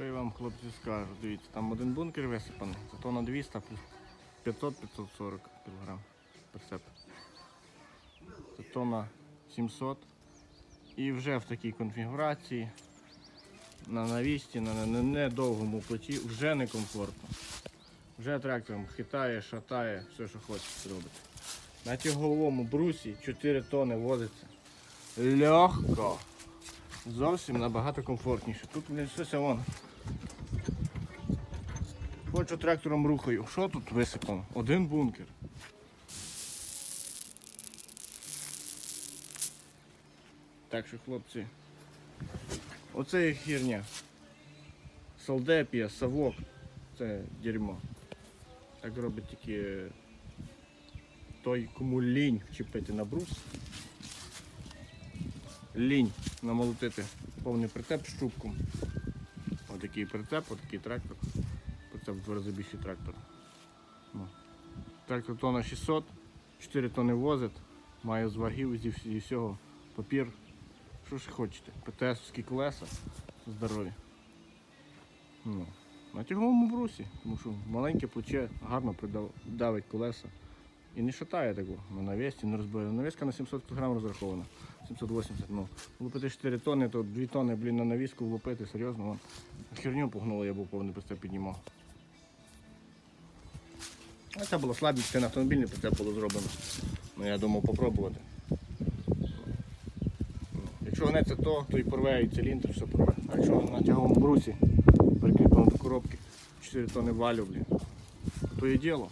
Що я вам хлопці скажу? Дивіться, там один бункер висипаний, зато на 200 плюс 500-540 кг прицеп. Зато на 700. І вже в такій конфігурації на навісті, на не- недовгому плечі вже некомфортно. Вже трактором хитає, шатає, все, що хоче робити. На тяговому брусі 4 тони возиться. Легко. Зовсім набагато комфортніше. Тут щось вон. Хочу трактором рухаю. Що тут висипано? Один бункер. Так що, хлопці, оце є херня. Солдепія, совок, це дерьмо. Так робить тільки той, кому лінь вчепити на брус. Лінь намолотити повний прицеп з шубком. Отакий прицеп, отакий трактор. Прицеп в два рази більший трактор. Ну. Трактор тонна 600, 4 тони возить, має з вагів зі всього папір. Що ж хочете? ПТС-овські колеса здорові. Ну. На тяговому брусі, тому що маленьке плече гарно придав- давить колеса. І не шатає такого на навісті, не розбиває. Навіска на 700 кг розрахована. 780, ну. Влупити 4 тонни, то 2 тонни, блін, на навіску влупити, серйозно. Херню погнуло, я був повний прицеп піднімав. А це було це на автомобільний це було зроблено. Ну я думав попробувати. Якщо Якщо гнеться то, то і порве і циліндр, все порве. А якщо на тяговому брусі прикріплено до коробки 4 тонни валю, блін, то є діло.